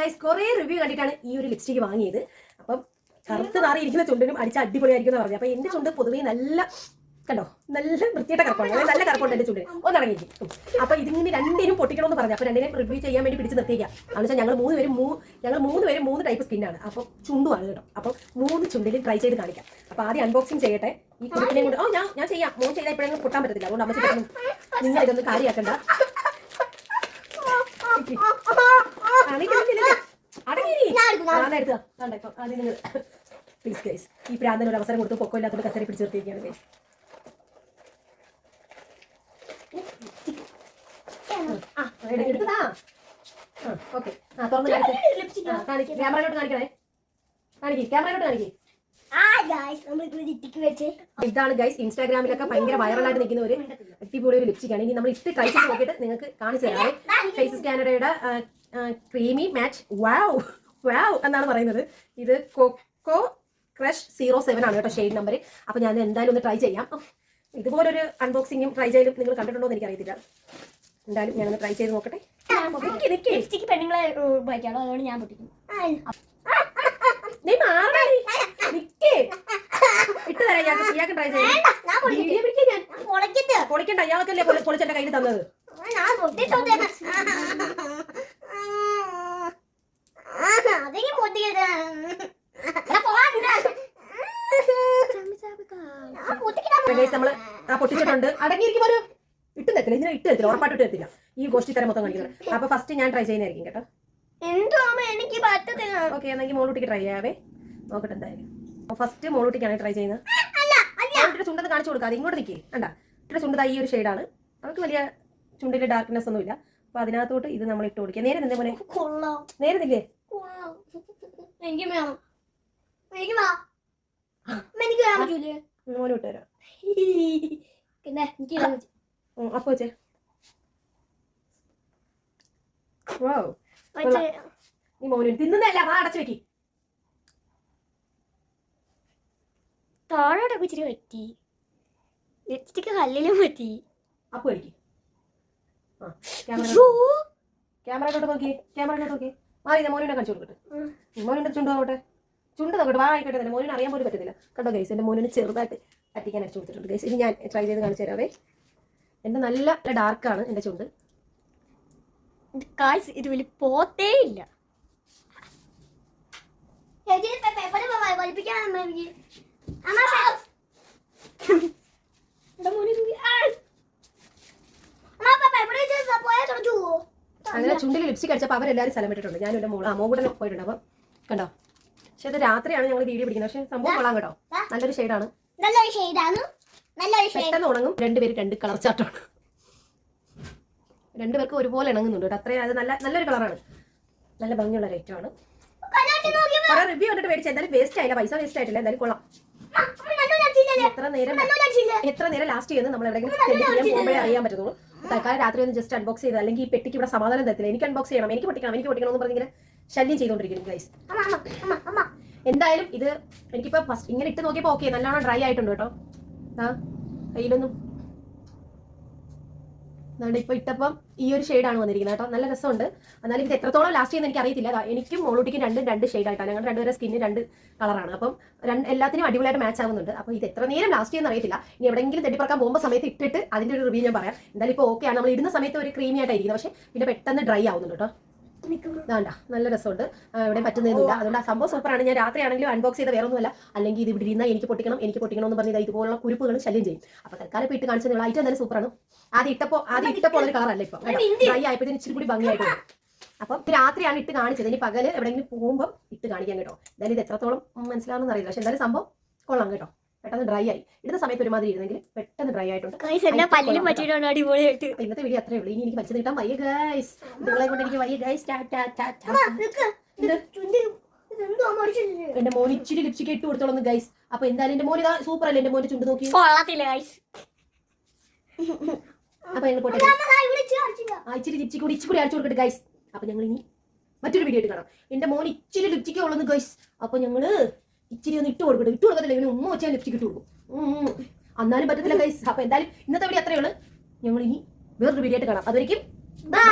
Guys കുറേ review കണ്ടിട്ടാണ് ഈ ഒരു ലിപ്സ്റ്റിക് വാങ്ങിയത്. അപ്പം കറുത്ത് നാറിയിരിക്കുന്ന ചുണ്ടിനും അടിച്ച അടിപൊളിയായിരിക്കും എന്ന് പറഞ്ഞു. അപ്പൊ എന്റെ ചുണ്ട് പൊതുവേ നല്ല കണ്ടോ? നല്ല വൃത്തിയുടെ കറുപ്പാണ്. നല്ല കറുപ്പുണ്ട് എന്റെ ചുണ്ടിന്. ഒന്ന് ഇറങ്ങിയിരിക്കും. അപ്പൊ ഇതിങ്ങനെ രണ്ടിനും പൊട്ടിക്കണമെന്ന് പറഞ്ഞു. അപ്പൊ രണ്ടിനെയും റിവ്യൂ ചെയ്യാൻ വേണ്ടി പിടിച്ച് നിർത്തിയേക്കാം. എന്ന് വെച്ചാൽ ഞങ്ങൾ മൂന്ന് പേരും മൂ ഞങ്ങൾ മൂന്ന് പേരും മൂന്ന് ടൈപ്പ് സ്കിന്നാണ് അപ്പൊ ചുണ്ടുമാണ് കേട്ടോ. അപ്പൊ മൂന്ന് ചുണ്ടിലും ട്രൈ ചെയ്ത് കാണിക്കാം. അപ്പൊ ആദ്യം അൺബോക്സിങ് ചെയ്യട്ടെ. ഈ കുറിപ്പിനെയും കൊണ്ട് ഓ ഞാൻ ഞാൻ ചെയ്യാം. മോൻ ചെയ്താൽ ഇപ്പോഴെങ്കിലും പൊട്ടാൻ പറ്റത്തില്ല. അതുകൊണ്ട് അമ്മ ചെയ്തു നിങ്ങൾ ഇതൊന്ന് കാര്യമാക്കണ്ട പ്ലീസ് ഗൈസ് ഈ പ്രാന്തന് ഒരു അവസരം കൊടുത്തു പൊക്കോ ഇല്ലാത്തോണ്ട് കസേര പിടിച്ചു നിർത്തിയിരിക്കുകയാണ് എടുത്തതാ. ഓക്കെ ആ തുറന്ന് കാണിക്ക്. ക്യാമറയിലോട്ട് കാണിക്കണേ. കാണിക്കേ ക്യാമറയിലോട്ട് കാണിക്ക്. ഇതാണ് ഗൈസ് ഇൻസ്റ്റാഗ്രാമിലൊക്കെ ഭയങ്കര വൈറലായിട്ട് നിൽക്കുന്ന ഒരു അടിപൊളി ഒരു ലിപ്സ്റ്റിക് ഇനി നമ്മൾ ഇട്ട് കഴിച്ചു നോക്കിയിട്ട് നിങ്ങൾക്ക് കാണിച്ചു തരാം. ഫേസ് സ്കാനറയുടെ ക്രീമി മാച്ച് വാവ് വാവ് എന്നാണ് പറയുന്നത്. ഇത് കൊക്കോ ക്രഷ് സീറോ സെവൻ ആണ് കേട്ടോ ഷെയ്ഡ് നമ്പർ അപ്പോൾ ഞാൻ എന്തായാലും ഒന്ന് ട്രൈ ചെയ്യാം. ഇതുപോലൊരു അൺബോക്സിങ്ങും ട്രൈ ചെയ്യലും നിങ്ങൾ കണ്ടിട്ടുണ്ടോ എന്ന് എനിക്കറിയത്തില്ല. എന്തായാലും ഞാനൊന്ന് ട്രൈ ചെയ്ത് നോക്കട്ടെ. നിക്ക് നിക്ക്. പെണ്ണുങ്ങളെ ഉപയോഗിക്കാണോ അതുകൊണ്ട് ഞാൻ പൊട്ടിക്കും നീ മാറണേ നിക്ക്. ഇട്ട് തരാം ഇയാൾക്ക് ഇയാൾക്ക് ട്രൈ ചെയ്യാം. പൊളിക്കണ്ട ഇയാൾക്കല്ലേ പൊളി- പൊളിച്ചെന്റെ കയ്യിൽ തന്നത്? നമ്മൾ ആ പൊട്ടിച്ചിട്ടുണ്ട്. അടങ്ങിയിരിക്കും ഒരു ഇട്ട് തരത്തില്ല ഇതിനെ ഇട്ട് തരത്തില്ല ഉറപ്പായിട്ട് ഇട്ട് തരത്തില്ല. ഈ ഗോഷ്ടി തരം മൊത്തം കാണിക്കുന്നത്. അപ്പൊ ഫസ്റ്റ് ഞാൻ ട്രൈ ചെയ്യുന്നതായിരിക്കും കേട്ടോ. എന്തോ എനിക്ക് പറ്റത്തില്ല. ഓക്കെ എന്നെങ്കിൽ മോളൂട്ടിക്ക് ട്രൈ ചെയ്യാവേ. നോക്കട്ടെ എന്തായാലും. ഫസ്റ്റ് മോളൂട്ടിക്കാണ് ട്രൈ ചെയ്യുന്നത്. ചുണ്ടത് കാണിച്ചു കൊടുക്കാതെ ഇങ്ങോട്ട് നിൽക്കേ കണ്ട. ഇട്ടിട്ട് ചുണ്ടത് ഈ ഒരു ഷെയ്ഡാണ് അവർക്ക് വലിയ ചുണ്ടിന്റെ ഡാർക്ക്നെസ് ഒന്നുമില്ല അപ്പൊ അതിനകത്തോട്ട് ഇത് നമ്മൾ ഇട്ട് കൊടുക്കുക നേരെ നിന്നേ നേരെ നില്ലേ. കൊള്ളാം. എനിക്ക് വേണം. എനിക്ക് എനിക്ക് വേണം. മോനും തരാം പിന്നെ എനിക്ക് അപ്പൊ വെച്ചേ. നീ മോനും തിന്നുന്നല്ല വാ അടച്ചു വെക്കി. താഴോട്ടൊക്കെ ഇച്ചിരി പറ്റി. ലിപ്സ്റ്റിക്ക് കല്ലിലും പറ്റി. അപ്പൊ കഴിക്കും ആ ക്യാമറ. ക്യാമറയിലോട്ട് നോക്കി ക്യാമറയിലോട്ട് നോക്കി. മാറി മോനിനെ കാണിച്ചു കൊടുക്കട്ടെ. മോനിന്റെ ചുണ്ട് നോക്കട്ടെ. ചുണ്ട് നോക്കട്ടെ വാ ആയിക്കട്ടെ തന്നെ മോനിന് അറിയാൻ പോലും പറ്റത്തില്ല. കണ്ടോ ഗൈസ് എന്റെ മോനിന് ചെറുതായിട്ട് അറ്റിക്കാൻ അടിച്ചു കൊടുത്തിട്ടുണ്ട്. ഗൈസ് ഇനി ഞാൻ ട്രൈ ചെയ്ത് കാണിച്ചു തരാവേ. എന്റെ നല്ല ഡാർക്കാണ് എന്റെ ചുണ്ട്. ഇത് കായ്സ് ഇത് വലിയ പോത്തേ ഇല്ല. അങ്ങനെ ചുണ്ടിൽ ലിപ്സ്റ്റിക് അടിച്ചപ്പോൾ അവരെല്ലാവരും സ്ഥലം വിട്ടിട്ടുണ്ട്. ഞാനും എന്റെ മോൾ ആ മോകൂടെ പോയിട്ടുണ്ട്. അപ്പം കണ്ടോ? പക്ഷെ അത് രാത്രിയാണ് ഞങ്ങൾ വീഡിയോ പിടിക്കുന്നത്. പക്ഷെ സംഭവം കൊള്ളാം കേട്ടോ. നല്ലൊരു ഷെയ്ഡാണ് നല്ലൊരു പെട്ടെന്ന് ഉണങ്ങും. രണ്ടുപേരും രണ്ട് കളർ ചാട്ടാണ് രണ്ടുപേർക്കും ഒരുപോലെ ഇണങ്ങുന്നുണ്ട് കേട്ടോ. അത്രയും അത് നല്ല നല്ലൊരു കളറാണ് നല്ല ഭംഗിയുള്ള റേറ്റാണ് റിവ്യൂ കണ്ടിട്ട് മേടിച്ചാൽ എന്തായാലും വേസ്റ്റ് ആയില്ല. പൈസ വേസ്റ്റ് ആയിട്ടില്ല. എന്തായാലും കൊള്ളാം. എത്ര നേരം എത്ര നേരം ലാസ്റ്റ് ചെയ്യുന്നത് നമ്മൾ എവിടെയെങ്കിലും പോകുമ്പോഴേ അറിയാൻ പറ്റുള്ളൂ. തൽക്കാലം രാത്രി ഒന്ന് ജസ്റ്റ് അൺബോക്സ് ചെയ്ത് അല്ലെങ്കിൽ ഈ പെട്ടിക്ക് ഇവിടെ സമാധാനം തരത്തില്ല. എനിക്ക് അൺബോക്സ് ചെയ്യണം. എനിക്ക് പൊട്ടിക്കണം. എനിക്ക് പൊട്ടിക്കണം എന്ന് പറഞ്ഞിങ്ങനെ ശല്യം ചെയ്തുകൊണ്ടിരിക്കുന്നു ഗൈസ് എന്തായാലും ഇത് എനിക്കിപ്പോ ഫസ്റ്റ് ഇങ്ങനെ ഇട്ട് നോക്കിയപ്പോ ഓക്കെ നല്ലോണം ഡ്രൈ ആയിട്ടുണ്ട് കേട്ടോ. ആ കയ്യിലൊന്നും അതുകൊണ്ട് ഇപ്പൊ ഇട്ടപ്പം ഈ ഒരു ഷെയ്ഡാണ് വന്നിരിക്കുന്നത് കേട്ടോ. നല്ല രസമുണ്ട്. എന്നാലും ഇത് എത്രത്തോളം ലാസ്റ്റ് ചെയ്യുന്ന എനിക്ക് അറിയത്തില്ല. എനിക്കും മോളൂട്ടിക്കും രണ്ടും രണ്ട് ഷെയ്ഡായിട്ടാണ് ഞങ്ങളുടെ രണ്ടുപേരെ സ്കിന്ന് രണ്ട് കളറാണ് അപ്പം രണ്ട് എല്ലാത്തിനും അടിപൊളിയായിട്ട് മാച്ച് ആവുന്നുണ്ട്. അപ്പോൾ ഇത് എത്ര നേരം ലാസ്റ്റ് ചെയ്യുന്ന അറിയത്തില്ല. ഇനി എവിടെയെങ്കിലും തെറ്റിപ്പറക്കാൻ പോകുമ്പോൾ സമയത്ത് ഇട്ടിട്ട് അതിന്റെ ഒരു റിവ്യൂ ഞാൻ പറയാം. എന്തായാലും ഇപ്പൊ ഓക്കെ ആണ്. നമ്മൾ ഇടുന്ന സമയത്ത് ഒരു ക്രീമി പക്ഷെ പക്ഷേ പിന്നെ പെട്ടെന്ന് ഡ്രൈ ആവുന്നുണ്ട് കേട്ടോ. വേണ്ട നല്ല രസമുണ്ട്. ഇവിടെ പറ്റുന്നില്ല അതുകൊണ്ട് ആ സംഭവം സൂപ്പറാണ്. ഞാൻ രാത്രിയാണെങ്കിലും അൺബോക്സ് ചെയ്ത വേറെ ഒന്നുമല്ല അല്ലെങ്കിൽ ഇത് ഇവിടെ ഇരുന്നാൽ എനിക്ക് പൊട്ടിക്കണം എനിക്ക് പൊട്ടിക്കണം എന്ന് പറഞ്ഞാൽ ഇതുപോലുള്ള കുരുപ്പുകൾ ശല്യം ചെയ്യും. അപ്പോൾ തൽക്കാലം ഇപ്പോൾ ഇട്ട് കാണിച്ചത് ഐറ്റം എന്തായാലും സൂപ്പറാണ്. ആദ്യം ഇട്ടപ്പോൾ ആദ്യം ഇട്ടപ്പോൾ ഒരു കളറല്ല ഇപ്പം? ഡ്രൈ ആയപ്പോൾ ഇതിന് ഇച്ചിരി കൂടി ഭംഗിയായിട്ട് അപ്പം രാത്രിയാണ് ഇട്ട് കാണിച്ചത്. ഇനി പകൽ എവിടെയെങ്കിലും പോകുമ്പോൾ ഇട്ട് കാണിക്കാൻ കേട്ടോ. എന്തായാലും ഇത് എത്രത്തോളം മനസ്സിലാവുന്ന അറിയില്ല. പക്ഷെ എന്തായാലും സംഭവം കൊള്ളാം കേട്ടോ. പെട്ടെന്ന് ഡ്രൈ ആയി. ഇടുന്ന സമയത്ത് ഒരുമാതിരി ഇരുന്നെങ്കിൽ പെട്ടെന്ന് ഡ്രൈ ആയിട്ടുണ്ട്. അടിപൊളിയായിട്ട്. ഇന്നത്തെ വീഡിയോ അത്രേ ഉള്ളൂ. ഇനി എനിക്ക് പഠിച്ചത് നീട്ടാൻ വയ്യ ഗൈസ് നിങ്ങളെ കൊണ്ട് എനിക്ക് വയ്യ ഗൈസ് എന്റെ മോൻ ഇച്ചിരി ലിപ്സ്റ്റിക് ഇട്ട് കൊടുത്തോളൂ ഗൈസ് അപ്പൊ എന്തായാലും എന്റെ മോൻ ഇതാ സൂപ്പർ അല്ലേ? എന്റെ മോന്റെ ചുണ്ട് നോക്കി. അപ്പൊ ഞങ്ങൾ പോട്ടെ. ആ ഇച്ചിരി ലിപ്സ്റ്റിക് കൂടി ഇച്ചിരി അടിച്ചു കൊടുക്കട്ടെ ഗൈസ് അപ്പൊ ഞങ്ങൾ ഇനി മറ്റൊരു വീഡിയോ ആയിട്ട് കാണാം. എന്റെ മോൻ ഇച്ചിരി ലിപ്സ്റ്റിക്കേ ഉള്ളൂ ഗൈസ് അപ്പൊ ഞങ്ങൾ ഇച്ചിരി ഒന്ന് ഇട്ട് കൊടുക്കട്ടെ. ഇട്ട് കൊടുക്കത്തില്ല. ഇവന് ഉമ്മ വെച്ചാൽ ലിപ്സ്റ്റിക് ഇട്ട് കൊടുക്കും. അന്നാലും പറ്റത്തില്ല കൈസ് അപ്പൊ എന്തായാലും ഇന്നത്തെ വീഡിയോ അത്രയുള്ളൂ ഞങ്ങൾ ഇനി വേറൊരു വീഡിയോ ആയിട്ട് കാണാം. ബൈ